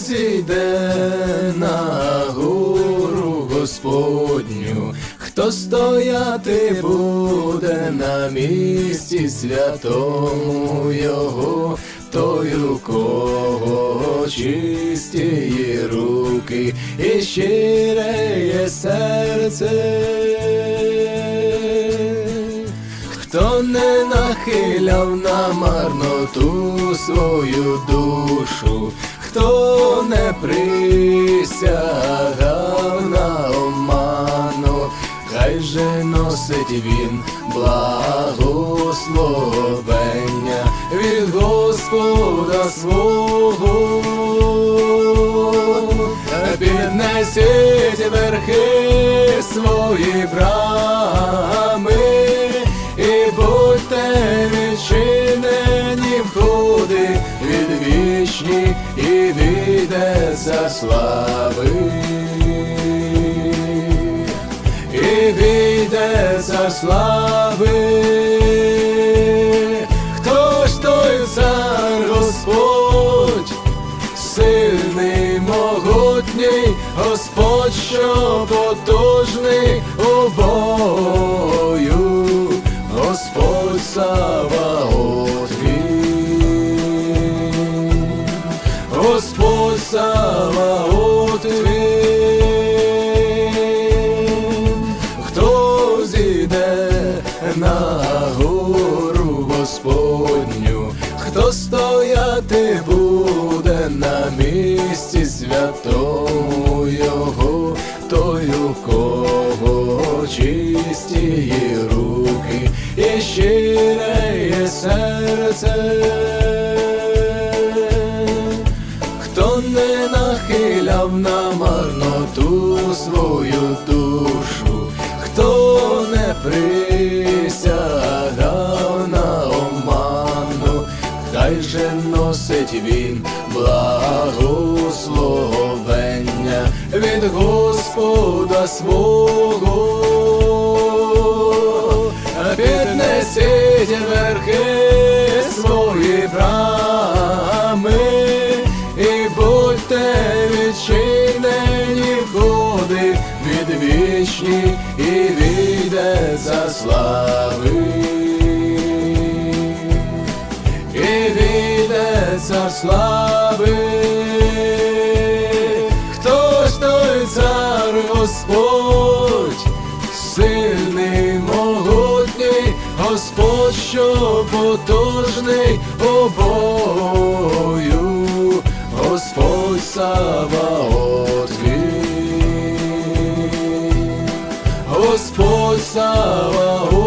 зійде на гору Господню, хто стояти буде на місці святому Його, той у кого чисті руки і щире серце. Хто не нахиляв на марноту свою душу, хто не присягав на оману, хай же носить він благословення від Господа свого. Піднесіть верхи свої брами слави. І війде за слави. Хто ж той цар Господь? Сильний, могутній, Господь, що потужний у бою, Господь Саваот чисті руки і щире серце. Хто не нахиляв на марноту свою душу, хто не присягав на оману, хай же носить він благословення від Господа свого. Відчинені входи відвічні і війде за слави. І війде за слави. Хто ж той цар Господь? Сильний, могутній, Господь, що потужний у бою, Він, Господь Саваот